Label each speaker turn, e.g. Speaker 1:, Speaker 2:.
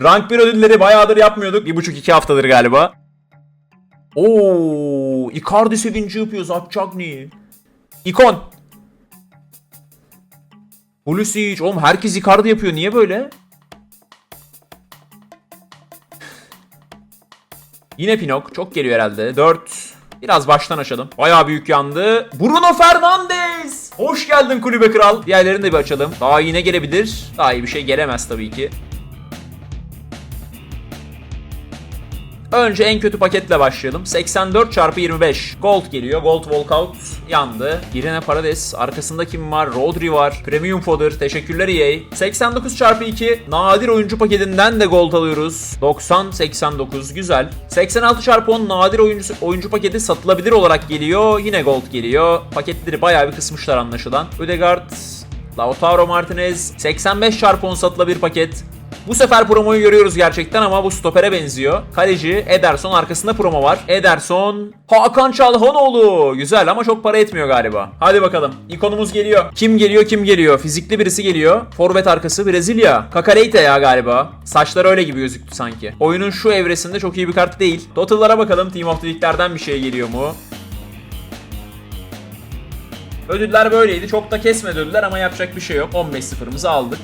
Speaker 1: Rank 1 ödülleri bayağıdır yapmıyorduk. 1,5-2 haftadır galiba. Oo, Icardi sevinci yapıyor Zapçakni. İkon. Pulisic. Oğlum herkes Icardi yapıyor. Niye böyle? Yine Pinok. Çok geliyor herhalde. 4. Biraz baştan açalım. Bayağı büyük yandı. Bruno Fernandes. Hoş geldin kulübe kral. Diğerlerini de bir açalım. Daha iyi ne gelebilir? Daha iyi bir şey gelemez tabii ki. Önce en kötü paketle başlayalım. 84 çarpı 25. Gold geliyor. Gold walkout yandı. Irene Parades. Arkasında kim var? Rodri var. Premium fodder. Teşekkürler EA. 89 çarpı 2. Nadir oyuncu paketinden de gold alıyoruz. 90 89 güzel. 86 çarpı 10 nadir oyuncu, oyuncu paketi satılabilir olarak geliyor. Yine gold geliyor. Paketleri bayağı bir kısmışlar anlaşılan. Ödegaard Lautaro Martinez 85 çarpı 10 satılabilir paket. Bu sefer promoyu görüyoruz gerçekten ama bu stopere benziyor. Kaleci Ederson arkasında promo var. Ederson Hakan Çalhanoğlu. Güzel ama çok para etmiyor galiba. Hadi bakalım. İkonumuz geliyor. Kim geliyor kim geliyor? Fizikli birisi geliyor. Forvet arkası Brezilya. Kakaleyte ya galiba. Saçlar öyle gibi gözüktü sanki. Oyunun şu evresinde çok iyi bir kart değil. Total'lara bakalım. Team of the League'lerden bir şey geliyor mu? Ödüller böyleydi. Çok da kesmedi ödüller ama yapacak bir şey yok. 15 sıfırımızı aldık.